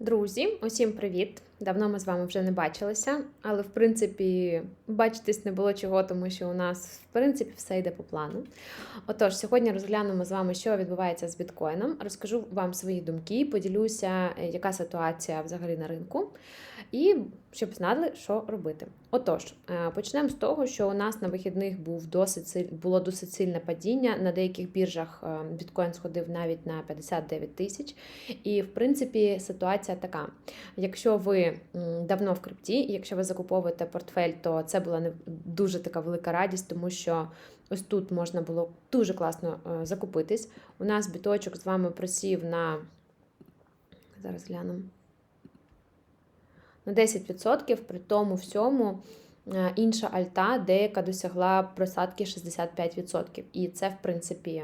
Друзі, усім привіт! Давно ми з вами вже не бачилися, але в принципі бачитись не було чого, тому що у нас в принципі все йде по плану. Отож, сьогодні розглянемо з вами, що відбувається з біткоїном. Розкажу вам свої думки, поділюся, е, яка ситуація взагалі на ринку, і щоб знали, що робити. Отож, е, почнемо з того, що у нас на вихідних був досить було досить сильне падіння. На деяких біржах е, біткоін сходив навіть на 59 тисяч. І в принципі ситуація така: якщо ви давно в крипті, якщо ви закуповуєте портфель, то це була не дуже така велика радість, тому що ось тут можна було дуже класно е, закупитись. У нас біточок з вами просів на зараз глянемо. На 10%, при тому всьому інша альта деяка досягла просадки 65%. І це, в принципі,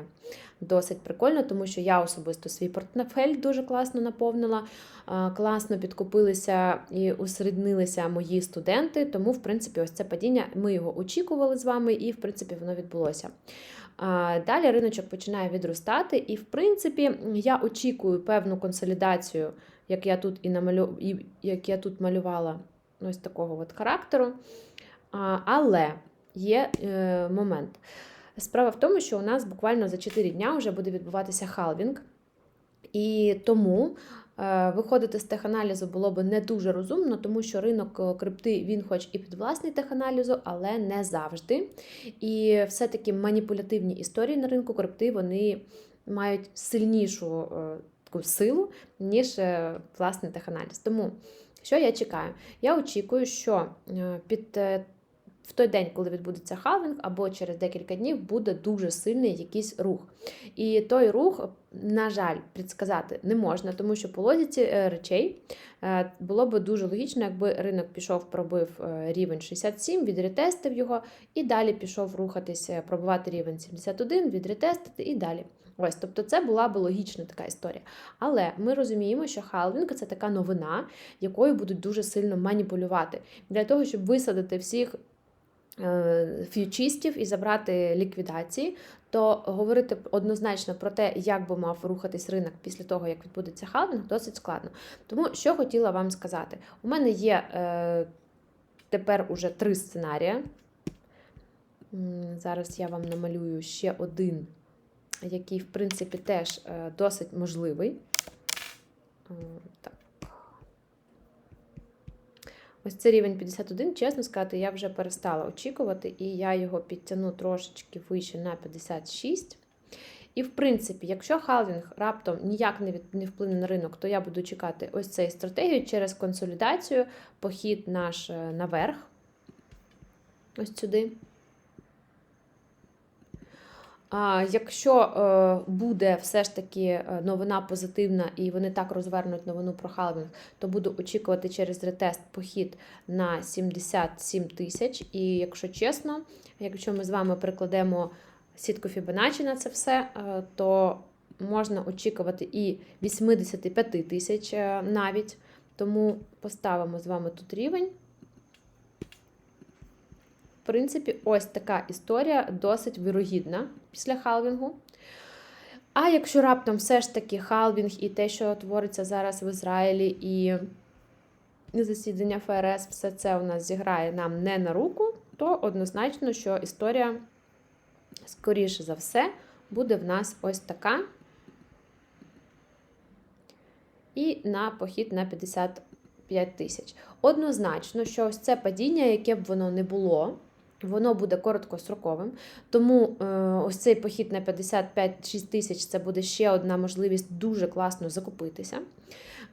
досить прикольно, тому що я особисто свій портфель дуже класно наповнила, е, класно підкупилися і усереднилися мої студенти. Тому, в принципі, ось це падіння ми його очікували з вами, і в принципі воно відбулося. Далі риночок починає відростати, і в принципі я очікую певну консолідацію, як я тут і намалю... як я тут малювала ось такого от характеру. Але є е, момент. Справа в тому, що у нас буквально за 4 дня вже буде відбуватися халвінг. І тому е, виходити з теханалізу було б не дуже розумно, тому що ринок е, крипти він хоч і під власний теханалізу, але не завжди. І все-таки маніпулятивні історії на ринку крипти вони мають сильнішу таку силу, ніж власний теханаліз. Тому що я чекаю? Я очікую, що під в той день, коли відбудеться халвінг, або через декілька днів буде дуже сильний якийсь рух. І той рух, на жаль, предсказати не можна, тому що по логіці е, речей е, було б дуже логічно, якби ринок пішов, пробив е, рівень 67, відретестив його, і далі пішов рухатися, пробивати рівень 71, відретестити і далі. Ось, тобто це була б логічна така історія. Але ми розуміємо, що халвінг це така новина, якою будуть дуже сильно маніпулювати. Для того, щоб висадити всіх ф'ючистів і забрати ліквідації, то говорити однозначно про те, як би мав рухатись ринок після того, як відбудеться халвінг, досить складно. Тому що хотіла вам сказати, у мене є е, тепер уже три сценарії. Зараз я вам намалюю ще один, який, в принципі, теж е, досить можливий. Е, Так. Ось це рівень 51, чесно сказати, я вже перестала очікувати, і я його підтягну трошечки вище на 56. І, в принципі, якщо халвінг раптом ніяк не, від, не вплине на ринок, то я буду чекати ось цієї стратегії через консолідацію, похід наш е, наверх. Ось сюди. Якщо е, буде все ж таки е, новина позитивна і вони так розвернуть новину про халвінг, то буду очікувати через ретест похід на 77 тисяч. І якщо чесно, якщо ми з вами прикладемо сітку Фібоначчі на це все, е, то можна очікувати і 85 тисяч навіть. Тому поставимо з вами тут рівень. В принципі, ось така історія досить вирогідна після халвінгу. А якщо раптом все ж таки халвінг і те, що твориться зараз в Ізраїлі, і засідання ФРС, все це у нас зіграє нам не на руку, то однозначно, що історія, скоріше за все, буде в нас ось така. І на похід на 55 тисяч. Однозначно, що ось це падіння, яке б воно не було, воно буде короткостроковим. Тому е, ось цей похід на 55-6 тисяч це буде ще одна можливість дуже класно закупитися.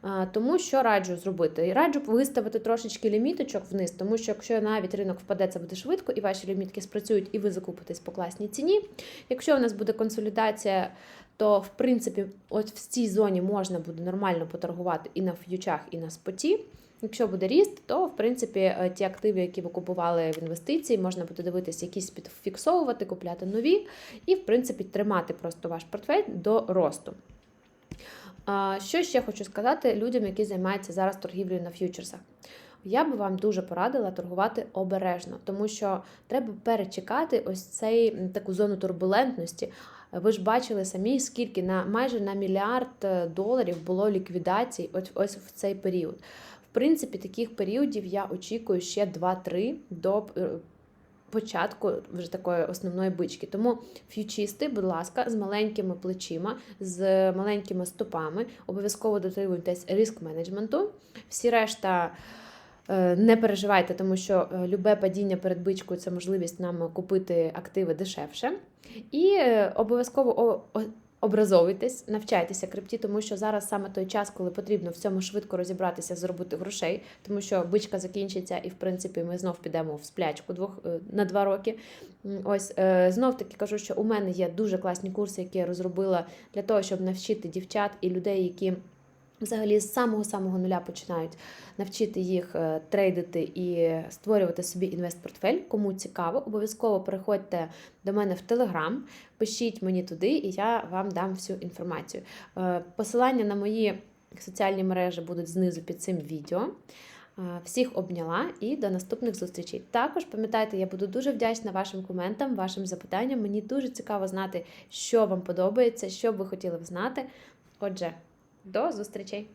Е, тому що раджу зробити? Раджу виставити трошечки ліміточок вниз, тому що якщо навіть ринок впаде, це буде швидко, і ваші лімітки спрацюють, і ви закупитесь по класній ціні. Якщо у нас буде консолідація, то в принципі, от в цій зоні можна буде нормально поторгувати і на ф'ючах, і на споті. Якщо буде ріст, то в принципі е, ті активи, які ви купували в інвестиції, можна буде дивитися, якісь підфіксовувати, купляти нові, і, в принципі, тримати просто ваш портфель до росту. Що ще хочу сказати людям, які займаються зараз торгівлею на ф'ючерсах. Я би вам дуже порадила торгувати обережно, тому що треба перечекати ось цей таку зону турбулентності. Ви ж бачили самі, скільки на майже на мільярд е, доларів було ліквідацій ось, ось в цей період. В принципі, таких періодів я очікую ще 2-3 до е, початку вже такої основної бички. Тому ф'ючисти, будь ласка, з маленькими плечима, з маленькими стопами, обов'язково дотримуйтесь риск менеджменту. Всі решта. Е, Не переживайте, тому що е, любе падіння перед бичкою це можливість нам купити активи дешевше. І е, обов'язково образовуйтесь, навчайтеся крипті, тому що зараз саме той час, коли потрібно в цьому швидко розібратися, заробити грошей, тому що бичка закінчиться, і в принципі ми знов підемо в сплячку двох на два роки. Ось знов таки кажу, що у мене є дуже класні курси, які я розробила для того, щоб навчити дівчат і людей, які. Взагалі з самого самого нуля починають навчити їх е, трейдити і створювати собі інвестпортфель. Кому цікаво, обов'язково переходьте до мене в Телеграм, пишіть мені туди, і я вам дам всю інформацію. Е, Посилання на мої соціальні мережі будуть знизу під цим відео. Е, Всіх обняла і до наступних зустрічей. Також пам'ятайте, я буду дуже вдячна вашим коментам, вашим запитанням. Мені дуже цікаво знати, що вам подобається, що б ви хотіли б знати. Отже, до зустрічей!